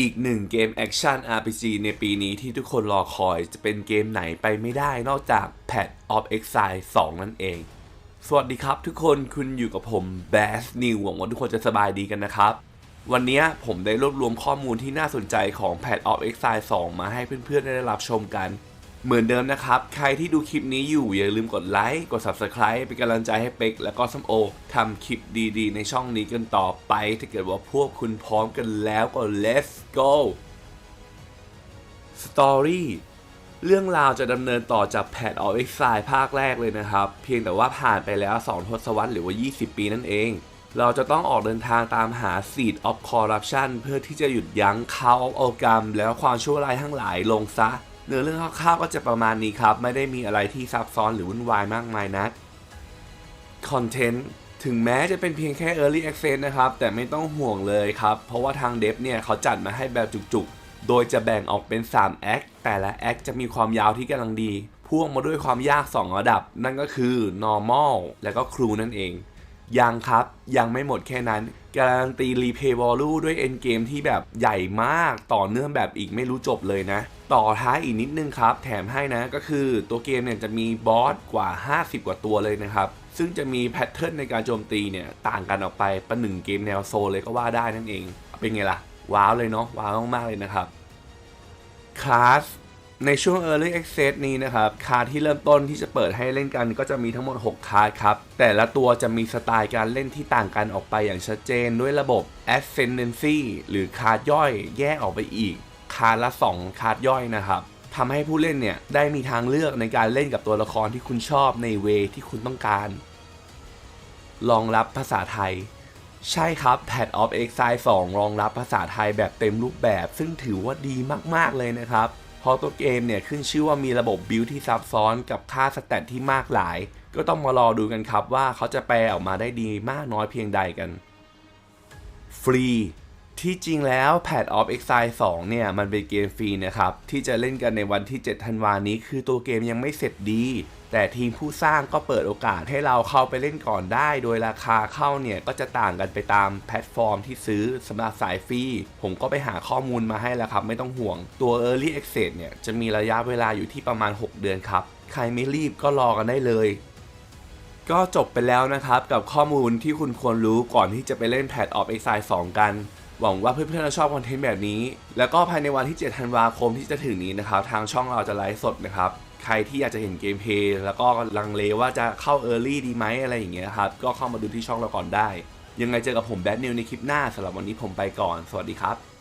อีกหนึ่งเกมแอคชั่น RPG ในปีนี้ที่ทุกคนรอคอยจะเป็นเกมไหนไปไม่ได้นอกจาก Pad of Exile 2 นั่นเอง สวัสดีครับทุกคนคุณอยู่กับผม Bass New หวังว่าทุกคนจะสบายดีกันนะครับ วันนี้ผมได้รวบรวมข้อมูลที่น่าสนใจของ Pad of Exile 2 มาให้เพื่อนๆได้รับชมกัน เหมือนเดิมนะครับ ใครที่ดูคลิปนี้อยู่อย่าลืมกดไลค์ กด Subscribe เป็นกำลังใจให้เป็กและก็ซัมโอทำคลิปดีๆ ในช่องนี้กันต่อไป ถ้าเกิดว่าพวกคุณพร้อมกันแล้วก็ let's go Story เรื่องราวจะดำเนินต่อจาก Pad of Exile ภาคแรกเลยนะครับ เพียงแต่ว่าผ่านไปแล้ว 2 ทศวรรษหรือว่า 20 ปีนั่นเอง เราจะต้องออกเดินทางตามหา Seed of Corruption เพื่อที่จะหยุดยั้ง Count of Ogam แล้วความชั่วร้ายทั้งหลายลงซะ เนื้อเรื่องคร่าวๆก็จะประมาณนี้ครับ ไม่ได้มีอะไรที่ซับซ้อนหรือวุ่นวายมากมายนักคอนเทนต์ถึงแม้จะเป็นเพียงแค่ Early Access นะครับ แต่ไม่ต้องห่วงเลยครับ เพราะว่าทางเดฟเนี่ยเขาจัดมาให้แบบจุกๆ โดยจะแบ่งออกเป็น 3 แอค แต่ละแอคจะมีความยาวที่กำลังดี พ่วงมาด้วยความยาก 2 ระดับ นั่นก็คือ normal และก็ครูนั่นเอง ยังครับ ยังไม่หมดแค่นั้น การันตีรีเพย์วอลลุ่ด้วยเอ็นเกมที่แบบใหญ่มากต่อเนื่องแบบอีกไม่รู้จบเลยนะ ต่อท้ายอีกนิดนึงครับ แถมให้นะก็คือตัวเกมเนี่ยจะมีบอสกว่า 50 กว่าตัวเลยนะครับ ซึ่งจะมีแพทเทิร์นในการโจมตีเนี่ยต่างกันออกไปประหนึ่งเกมแนวโซลเลยก็ว่าได้นั่นเอง เป็นไงล่ะ ว้าวเลยเนาะว้าวมากๆเลยนะครับคลาส ในช่วง Early Access นี้นะครับ คาร์ดที่เริ่มต้นที่จะเปิดให้เล่นกันก็จะมีทั้งหมด 6 คาร์ดครับ แต่ละตัวจะมีสไตล์การเล่นที่ต่างกันออกไปอย่างชัดเจนด้วยระบบ Ascendancy หรือคาร์ดย่อยแยกออกไปอีก คาร์ดละ 2 คาร์ดย่อยนะครับทำให้ผู้เล่นเนี่ยได้มีทางเลือกในการเล่นกับตัวละครที่คุณชอบในเวที่คุณต้องการรองรับภาษาไทย ใช่ครับ Pad of Exile 2 รองรับภาษาไทยแบบเต็มรูปแบบ ซึ่งถือว่าดีมาก ๆ เลยนะครับ เพราะตัวเกมเนี่ยขึ้นชื่อว่ามีระบบบิลที่ซับซ้อนกับค่าสแตทที่มากหลาย ก็ต้องมารอดูกันครับว่าเขาจะแปลออกมาได้ดีมากน้อยเพียงใดกัน ฟรี ที่จริงแล้ว Pad of Exile 2 เนี่ย มันเป็นเกมฟรีนะครับ ที่จะเล่นกันในวันที่ 7 ธันวานี้ คือตัวเกมยังไม่เสร็จดี แต่ทีมผู้สร้างก็เปิดโอกาสให้เราเข้าไปเล่นก่อนได้ โดยราคาเข้าเนี่ย ก็จะต่างกันไปตามแพลตฟอร์มที่ซื้อสำหรับสายฟรี ผมก็ไปหาข้อมูลมาให้แล้วครับ ไม่ต้องห่วง ตัว Early Access เนี่ย จะมีระยะเวลาอยู่ที่ประมาณ 6 เดือนครับ ใครไม่รีบก็รอกันได้เลยก็จบไปแล้วนะครับกับข้อมูลที่คุณควรรู้ก่อนที่จะไปเล่น Pad of Exile 2 กัน หวังว่าเพื่อนๆจะชอบคอนเทนต์แบบนี้ แล้วก็ภายในวันที่ 7 ธันวาคมที่จะถึงนี้นะครับ ทางช่องเราจะไลฟ์สดนะครับ ใครที่อยากจะเห็นเกมเพลย์แล้วก็ลังเลว่าจะเข้า Early ดีไหมอะไรอย่างเงี้ยครับ ก็เข้ามาดูที่ช่องเราก่อนได้ ยังไงเจอกับผมแบทนิวในคลิปหน้าสำหรับวันนี้ผมไปก่อน สวัสดีครับ